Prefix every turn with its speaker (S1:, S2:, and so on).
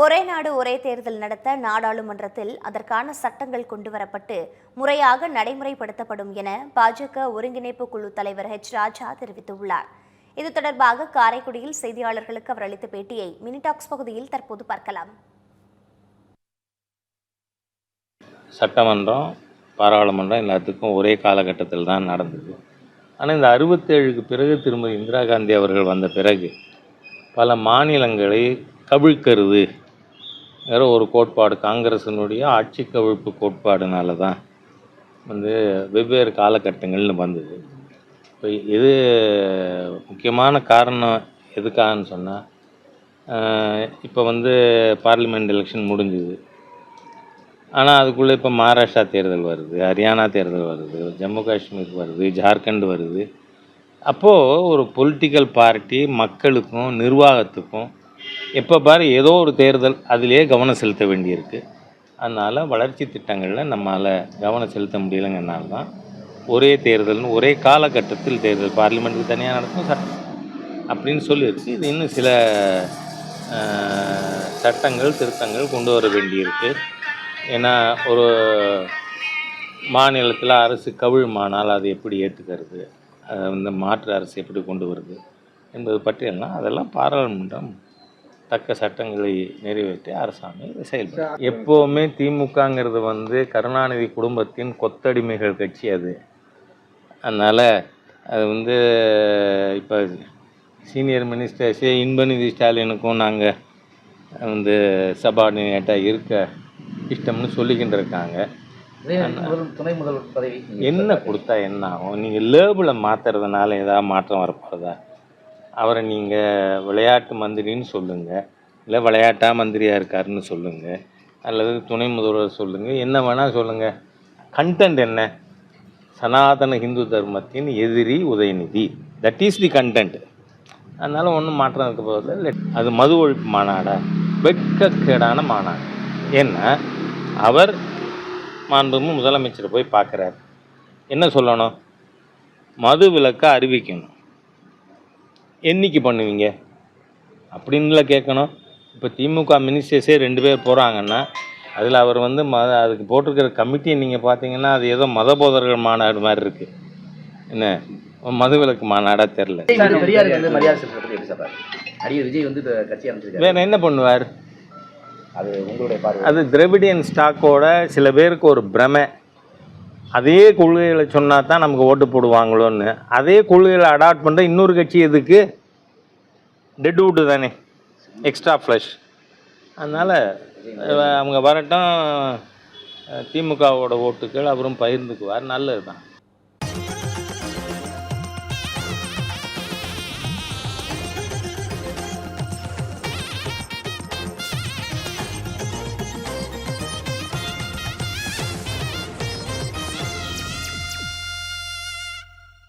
S1: ஒரே நாடு ஒரே தேர்தல் நடத்த நாடாளுமன்றத்தில் அதற்கான சட்டங்கள் கொண்டுவரப்பட்டு முறையாக நடைமுறைப்படுத்தப்படும் என பாஜக ஒருங்கிணைப்பு குழு தலைவர் ஹெச் ராஜா தெரிவித்துள்ளார். இது தொடர்பாக காரைக்குடியில் செய்தியாளர்களுக்கு அவர் அளித்த பேட்டியை மினிடாக்ஸ் பகுதியில் தற்போது பார்க்கலாம்.
S2: சட்டமன்றம் பாராளுமன்றம் எல்லாத்துக்கும் ஒரே காலகட்டத்தில் தான் நடந்தது. ஆனால் இந்த அறுபத்தேழுக்கு பிறகு திரும்ப இந்திரா காந்தி அவர்கள் வந்த பிறகு பல மாநிலங்களை கவிழ்க்கிறது. வேற ஒரு கோட்பாடு காங்கிரஸினுடைய ஆட்சி கவிழ்ப்பு கோட்பாடுனால தான் வந்து வெவ்வேறு காலகட்டங்கள்னு வந்தது. இப்போ இது முக்கியமான காரணம் எதுக்காகன்னு சொன்னால் இப்போ வந்து பார்லிமெண்ட் எலெக்ஷன் முடிஞ்சுது. ஆனால் அதுக்குள்ளே இப்போ மகாராஷ்டிரா தேர்தல் வருது ஹரியானா தேர்தல் வருது ஜம்மு காஷ்மீர் வருது ஜார்க்கண்ட் வருது. அப்போது ஒரு பொலிட்டிக்கல் பார்ட்டி மக்களுக்கும் நிர்வாகத்துக்கும் எப்போ பாரு ஏதோ ஒரு தேர்தல் அதிலே கவனம் செலுத்த வேண்டியிருக்கு. அதனால் வளர்ச்சி திட்டங்களில் நம்மளால் கவனம் செலுத்த முடியலைங்கிறனால தான் ஒரே தேர்தல்னு ஒரே காலகட்டத்தில் தேர்தல் பார்லிமெண்ட்டுக்கு தனியாக நடக்கும் சட்டம் அப்படின்னு சொல்லியிருக்கு. இது இன்னும் சில சட்டங்கள் திருத்தங்கள் கொண்டு வர வேண்டியிருக்கு. ஏன்னா ஒரு மாநிலத்தில் அரசு கவிழுமானால் அதை எப்படி ஏற்றுக்கிறது அதை வந்து மாற்று அரசு எப்படி கொண்டு வருது? என்பது பற்றியெல்லாம் அதெல்லாம் பாராளுமன்றம் தக்க சட்டங்களை நிறைவேற்றி அரசாங்கம் செயல்படும் எப்போவுமே திமுகங்கிறது வந்து கருணாநிதி குடும்பத்தின் கொத்தடிமைகள் கட்சி அது. அதனால் அது வந்து இப்போ சீனியர் மினிஸ்டர் சி இன்பநிதி ஸ்டாலினுக்கும் நாங்கள் வந்து சபார்டினேட்டாக இருக்க இஷ்டம்னு சொல்லிக்கிட்டு இருக்காங்க.
S3: துணை முதல்வர் பதவி
S2: என்ன கொடுத்தா என்ன ஆகும்? நீங்கள் லேபிளை மாற்றுறதுனால ஏதாவது மாற்றம் வரப்போகிறதா அவரை நீங்கள் விளையாட்டு மந்திரின்னு சொல்லுங்கள் இல்லை விளையாட்டா மந்திரியாக இருக்காருன்னு சொல்லுங்கள் அல்லது துணை முதல்வர் சொல்லுங்கள் என்ன வேணால் சொல்லுங்கள் கண்டென்ட் என்ன? சனாதன ஹிந்து தர்மத்தின் எதிரி Udhayanidhi. That is the content அதனால் ஒன்றும் மாற்றம் இருக்க போதில்லை அது மது ஒழிப்பு மாநாடா? வெட்கக்கேடான மாநாடு. ஏன்னா அவர் மாண்புமிகு முதலமைச்சர் போய் பார்க்குறாரு. என்ன சொல்லணும்? மது விலக்கை அறிவிக்கணும். என்னைக்கு பண்ணுவீங்க? அப்படின்ல கேட்கணும். இப்போ திமுக மினிஸ்டர்ஸே ரெண்டு பேர் போகிறாங்கன்னா அதில் அவர் வந்து ம அதுக்கு போட்டிருக்கிற கமிட்டியை நீங்கள் பார்த்தீங்கன்னா அது ஏதோ மத போதர்கள் மாநாடு மாதிரி இருக்குது என்ன? மது விலக்கு மாநாடாக தெரில வேறு என்ன பண்ணுவார்?
S3: அது உங்களுடைய
S2: அது திராவிடியன் ஸ்டாக்கோட சில பேருக்கு ஒரு பிரமை. அதே கொள்கைகளை சொன்னால் தான் நமக்கு ஓட்டு போடுவாங்களோன்னு. அதே கொள்கைகளை அடாப்ட் பண்ணுற இன்னொரு கட்சி எதுக்கு? டெட் வுட்டு தானே. எக்ஸ்ட்ரா ஃப்ளஷ் அதனால் அவங்க வரட்டும் திமுகவோட ஓட்டுகள் அவரும் பகிர்ந்துக்குவார். நல்லது தான்